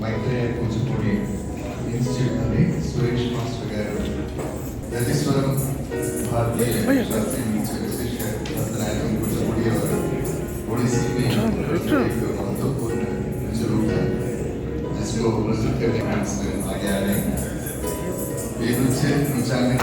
Maitreya Kuchipudi institute నుండి Suresh master గారు యతీశ్వరం భారతీయ శాస్త్రీయ విశిష్ట ಭರತನಾಟ್ಯಂ ಕೂಚಿಪುಡಿ ಅವರು ಒಡಿಸ್ಸಿ में एक महत्वपूर्ण जो रूप है जिसको नृत्य के डांस में आगे आ रहे हैं ये नृत्य नृत्याने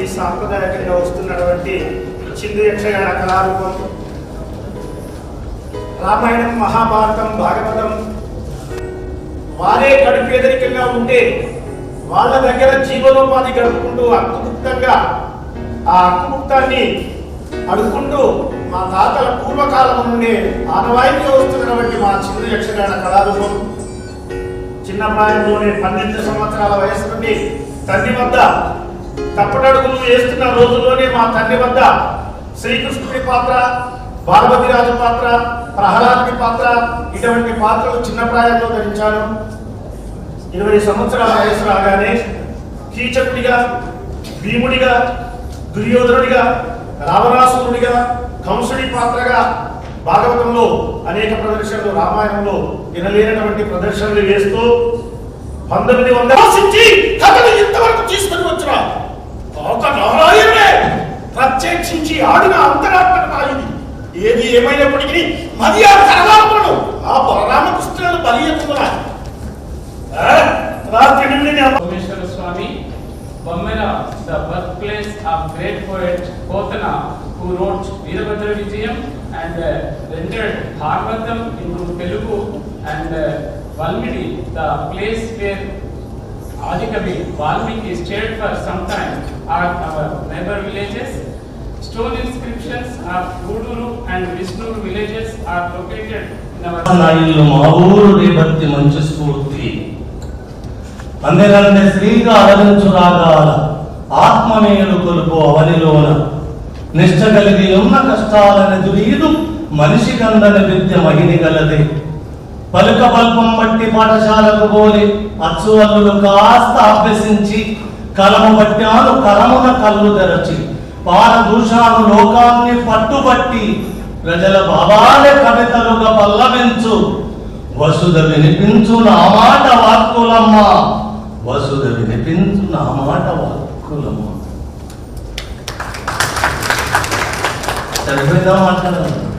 ముత్తాతల సాంప్రదాయకంగా వస్తున్నటువంటి చిందు యక్షగాన కళారూపం. రామాయణం మహాభారతం భాగవతం వారే కడు పేదరికంగా ఉంటే వాళ్ళ దగ్గర జీవనోపాధి గడుపుకుంటూ అక్కుముక్తంగా ఆ అక్కుముక్తాన్ని అడుగుకుంటూ మా తాతల పూర్వకాలం నుండి ఆనవాయితీ వస్తున్నటువంటి మా చిన్న యక్షగాన కళారూపం. చిన్న ప్రాయంలోనే పన్నెండు సంవత్సరాల వయసు నుండి తండ్రి వద్ద తప్పటడుగులు వేస్తున్న రోజుల్లోనే మా తండ్రి వద్ద శ్రీకృష్ణుడి పాత్ర పార్వతీరాజు పాత్ర ప్రహ్లాదుడి పాత్ర ఇటువంటి పాత్రలు చిన్న ప్రాయంలో ధరించాను. ఇరవై సంవత్సరాల వయసు రాగానే కీచకుడిగా భీముడిగా దుర్యోధనుడిగా రావణాసురుడిగా కంసుడి పాత్రగా భాగవతంలో అనేక ప్రదర్శనలు రామాయణంలో వినలేనటువంటి ప్రదర్శనలు వేస్తూ పంతొమ్మిది వందల ఇంతవరకు తీసుకుని వచ్చిన ఒక నవరాయుడే ప్రత్యక్షించి ఆడిన అంతరాత్మక ఇది ఏది ఏమైనప్పటికీ మరి ఆ పరమాత్మను ఆ పరమకృష్ణుడు బలి ఎత్తుకున్నాడు. రాత్రి నిండి Someshwara Swami Bommera the birth place of great poet Kotana who wrote Veerabhadra Vijayam and rendered Bhagavatam in Telugu and uh, Valmidi the place where place Adikavi Valmiki stayed for some time at our neighbor villages. Stone inscriptions of Guduru and Vishnu villages are located in our నా ఇల్లు మా ఊరు రేపట్టి మంచి స్ఫూర్తి అందరంటే శ్రీగా అలరించు రాగాల కొలుపు అవనిలోన నిష్ట కలిగి ఉన్న కష్టాలను దురీదు మనిషి కందని విద్య మహిని గలదే పలుక పల్పం బట్టి పాఠశాలకు పోలి అచ్చు అల్లులు కాస్త అభ్యసించి కలము పట్టాను కలమున కళ్ళు తెరచి పారదూషాను లోకాన్ని పట్టుబట్టి ప్రజల భావాలే కవితలుగా పల్లవించు. వసుధ వినిపించు నా మాట వాక్కులమ్మ. వసుధ వినిపించు నా మాట వాక్కులమ్మ. చదివిందా మాట్లాడాలి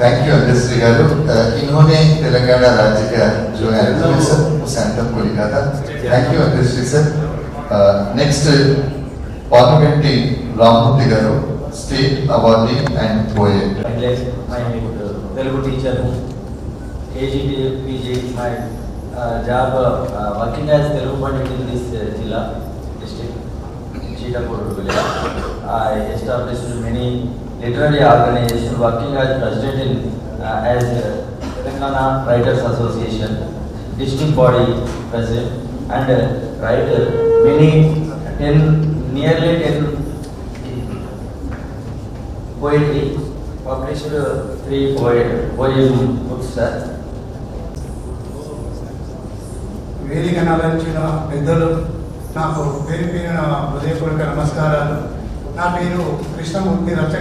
थैंक यू अध्यक्ष जी गारू इन्होंने तेलंगाना राज्य का जो एंथम है सर को लिखा था। थैंक यू अध्यक्ष ji sir next parliamentary Ramurthy garu state awardee and by my Telugu teacher AGPJ my job working as Telugu pandit in this जिला district Chitapur village I established many district, Cheetapur village. I established many literary organizations working as president in uh, as uh, Telangana Writers Association, district body president, and uh, write uh, many ten nearly ten poetry, published uh, three poet, poem books, sir. వేదిక నలంచిన పెద్దలు నాకు పేరు పేరున హృదయపూర్వక నమస్కారాలు నా పేరు కృష్ణమూర్తి రచ్చ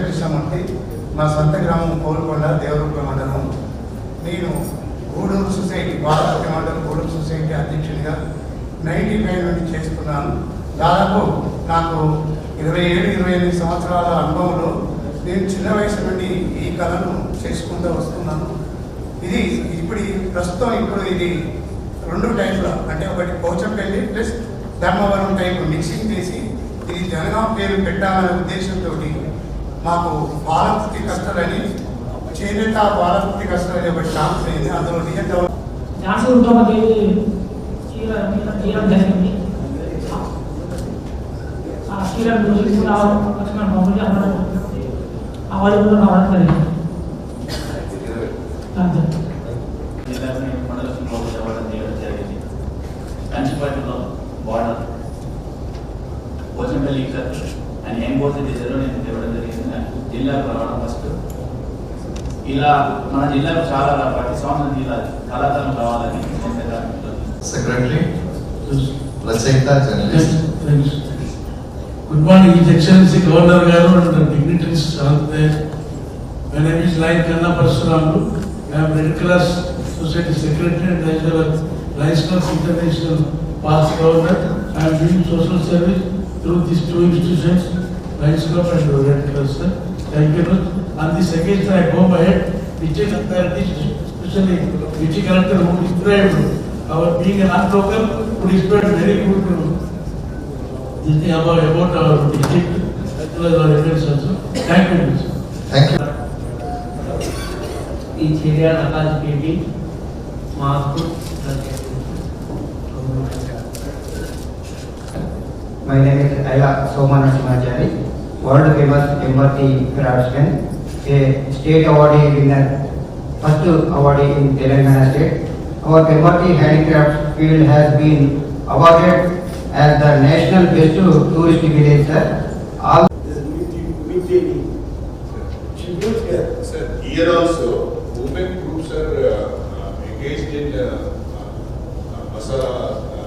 మా సొంత గ్రామం కోరుకొండ దేవరూప మండలం. నేను గూడూరు సొసైటీ భారత మండలం గూడూరు సొసైటీ అధ్యక్షునిగా నైన్టీ ఫైవ్ నుండి చేస్తున్నాను. దాదాపు నాకు ఇరవై ఏడు ఇరవై ఎనిమిది సంవత్సరాల అనుభవంలో నేను చిన్న వయసు నుండి ఈ కళను చేసుకుంటూ వస్తున్నాను. ఇది ఇప్పుడు ప్రస్తుతం ఇప్పుడు ఇది రెండు టైంలో అంటే ఒకటి Pochampally plus Dharmavaram type mixing చేసి ఇది జనగాం పేరు పెట్టాలనే ఉద్దేశంతో మాకు బాలకృతి కష్టాలని చేనేత బాలకృతి కష్టాలు అనే ఒక షాప్ అయింది అందులో నిజంగా ఝాన్సీ ఉద్యోగదేవి చీర చీరం జరిగింది ఆ చీర గురించి కూడా వచ్చిన మామూలుగా అందరూ అవార్డు కూడా రావడం జరిగింది local leader and MOC decide నేను ఇవ్వడం జరిగింది జిల్లా ప్రమాణం ఫస్ట్ ఇలా మన జిల్లాకు చాలా ప్రతి సంవత్సరం జిల్లా కళాకారం రావాలని సెక్రటరీ రచయిత journalist good morning his excellency governor garu and dignitaries all the my name is lion Kanna Parashuramulu I'm red cross society secretary and lions clubs international past governor I'm doing social service through these two institutions, Lions Club and Red Cross. Thank you. And the second, I go ahead, teaching authorities, especially teaching character who described our being an unbroken, local, who described very good to this thing about, about our district, as well as our events also. Thank you. Thank you. Each area, Akash Baby, My name is Aya Soma Narasimhachari, world famous Emberti craftsman, a state awardee winner, first awardee in Telangana state. Our Emberti handicraft field has been awarded as the national best tourist village, sir. All Sir, here also, women groups are uh, uh, engaged in uh, uh, masala.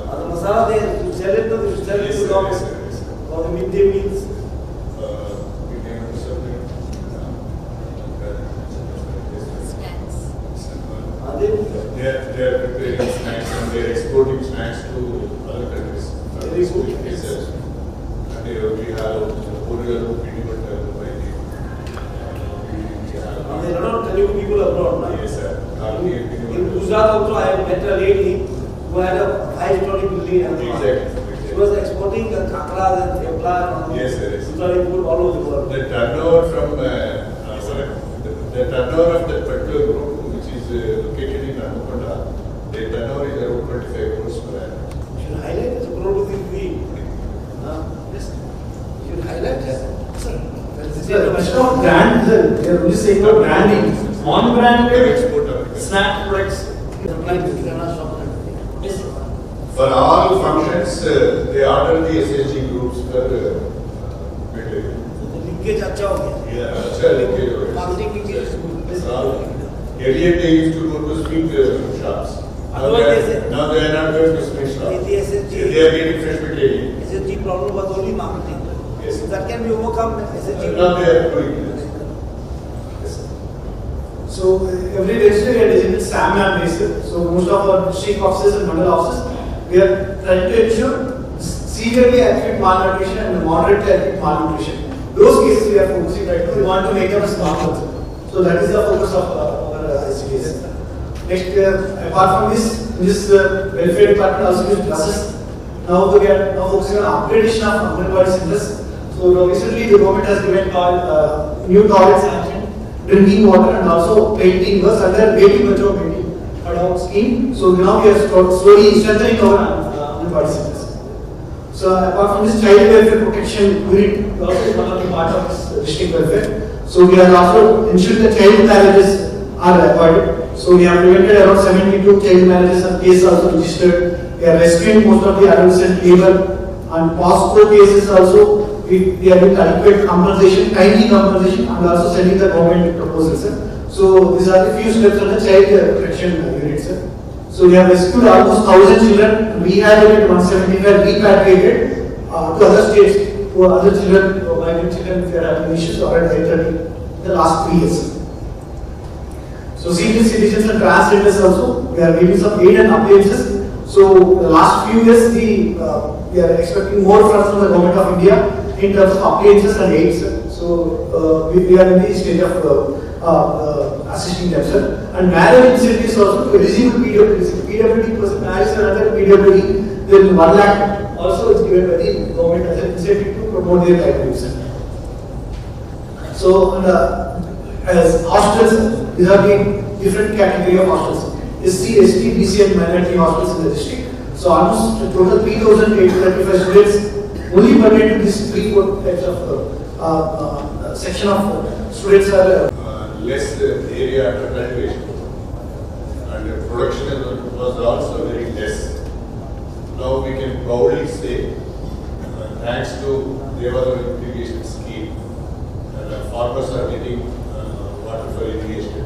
uh, masala they sell it to the sell it yes, to the yes, sir, yes, sir. for the midday meals. Uh, we can also do, uh, uh, Are they? They are, they are preparing snacks and they are exporting snacks to other countries. Very good. And uh, we have Portugal, Pinnacle, by. And there are Telugu people abroad, right? Yes, sir. In Gujarat also, I have met a lady who had a five-story building in Ahmedabad. Exactly. She was exporting the kakras and thepla and Yes, sir, yes. Gujarati food all over the world. The turnover from, uh, uh, the the turnover of that particular group, which is uh, located in Hanakonda, the turnover is around twenty-five crores per annum. You should highlight this Crorepati fee. Huh? Yes. You should highlight that. This is a question of brand, they are only saying about branding. On They branded export our- snack products. Like the kirana shop. Yes. For all functions, uh, they order the SHG groups for uh, material. Linkage अच्छा हो गया. Yeah, अच्छा linkage हो गया. Marketing linkage is good. For all- Earlier they used to go to sweet uh, shops. Now they are, now they are not going to Smith Shop. The SSG. They are getting fresh material. SSG problem was only marketing. Yes. So that can be overcome. SSG. Now they are doing it. So uh, every Wednesday we are designated SAM and basis. So most of our district offices and mandal offices, we are trying to ensure severely acute malnutrition and moderately acute malnutrition. Those cases we are focusing right now. We want to make them as. So that is the focus of uh, our uh. Next, uh, apart from this, this uh, welfare department also gives buses. Now we are now focusing on upgradation of Anganwadi centers. So recently the government has given uh, new toilets drinking water and also painting was under Baby Bachao Baby Scheme. So now we are slowly strengthening our uh, Anganwadi. So apart from this child welfare protection unit, also one of the part of district welfare. So we are also ensuring that child marriages are avoided. So we have prevented around 72 child marriages and cases also registered. We are rescuing most of the adolescent labor and POSCO cases also. We, we are doing adequate compensation, timely compensation and also sending the government proposals. So these are the few steps on the child uh, protection unit. Sir. So we have rescued almost 1000 children, rehabilitated 175, repatriated uh, to other states, to other children, migrant children, if they are issues or at in the last three years. So senior citizens and transgenders also, we are giving some aid and appliances. So the last few years, the, uh, we are expecting more funds from the government of India in terms of appliances and aids. So uh, we, we are in the stage of uh, uh, assisting them, sir. And marriage incentives also, eligible PWD, PWD person marriage and other PWD, then one lakh also is given by the government as an incentive to promote their livelihoods. So, and, uh, as hostels, these are the different category of hostels. SC, ST, BC and minority hostels in the district. So almost total 3,835 students only permitted to these three, types of uh, uh, uh, section of students are Uh, less area under cultivation. And the production was also very less. Now we can proudly say, uh, thanks to Devara irrigation scheme, uh, farmers are getting uh, water for irrigation.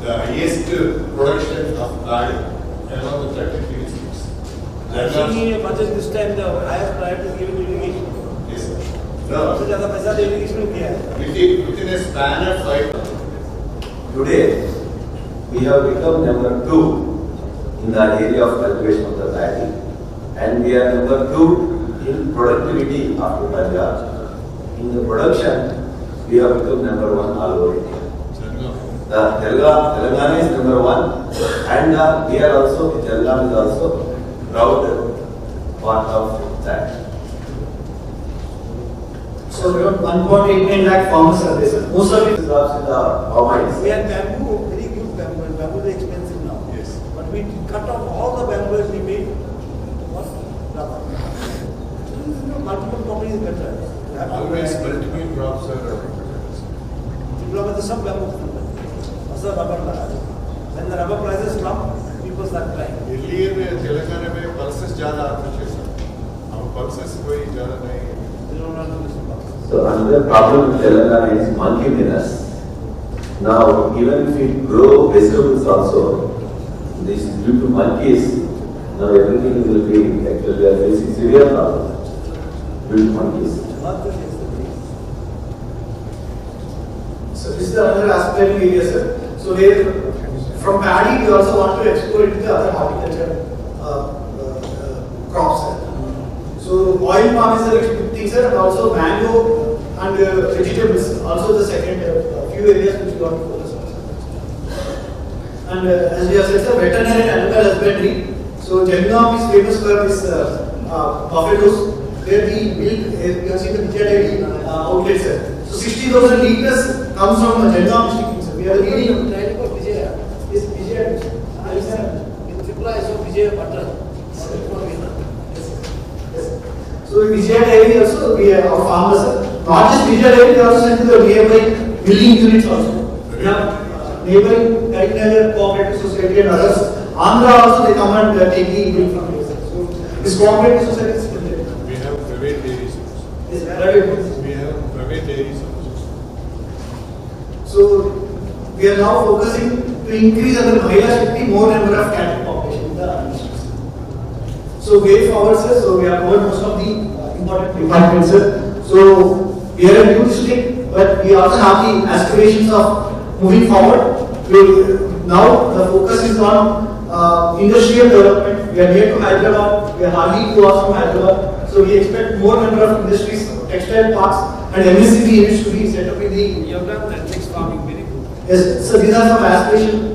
The highest production of garden among the thirty-three districts. I think in your budget this time the highest priority is given to irrigation. Yes, sir. सबसे ज़्यादा पैसा तो irrigation में किया है. within, within a span of five Today, we have become number two in the area of cultivation of the paddy. And we are number two in productivity after Punjab. In the production, we have become number one all over India. The Telangana, Telangana is number one and uh, we are also, Telangana is also proud part of that. So around 1.89 lakh farmers are there. Most of it is Jobs in the mines. We have bamboo, very good bamboo, bamboo is expensive now. Yes. But we cut off all the bamboo we made what? Rubber. So, Multiple companies better. Always multiple crops are. Diploma में सब bamboo also rubber When the rubber prices drop, people start crying. Earlier Telangana में pulses ज़्यादा आते थे sir अब pulses कोई ज़्यादा नहीं So another problem in Telangana is monkey menace. Now, even if we grow vegetables also, this due to monkeys, now everything will be, actually, we are facing severe problem due to monkeys. So this is the other aspiring area, sir. So where from paddy, we also want to explore into the other horticulture uh, uh, uh, crops. Sir. So oil palm is a sir, and also mango and uh, vegetables, also the second uh, few areas which we want to focus on. And uh, as we have said, sir, veterinary and animal husbandry. So Jemnom is famous for his uh, uh, buffaloes, where we build, uh, you have seen the Dairy uh, outlet, sir. So 60,000 liters comes from sir. We are the leading In Vijay Dairy also, we have our farmers, not just Vijay Dairy, we also send to the nearby milling units also. Uh, neighboring Karimnagar Cooperative Society and others. Andhra also they come and uh, take the milk from here. So this cooperative society is splendid. we have private dairies also. Yes, private. we have private dairies also So we are now focusing to increase our Mahila Shakti, more number of cadet population in the. So way forward, sir, so we have covered most of the important departments, sir. So we are a new district, but we also have the aspirations of moving forward. We, now the focus is on uh, industrial development. We are near to Hyderabad, we are hardly two hours from Hyderabad. So we expect more number of industries, textile parks and MSCB units to be set up in the. You have done that mixed farming very good. Yes, so these are some aspirations.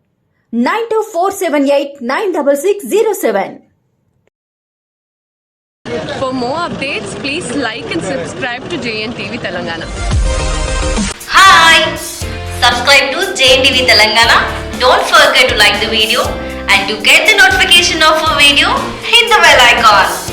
Nine two four seven eight nine double six zero seven For more updates, please like and subscribe to JNTV Telangana. Hi! Subscribe to JNTV Telangana. Don't forget to like the video and to get the notification of a video, hit the bell icon.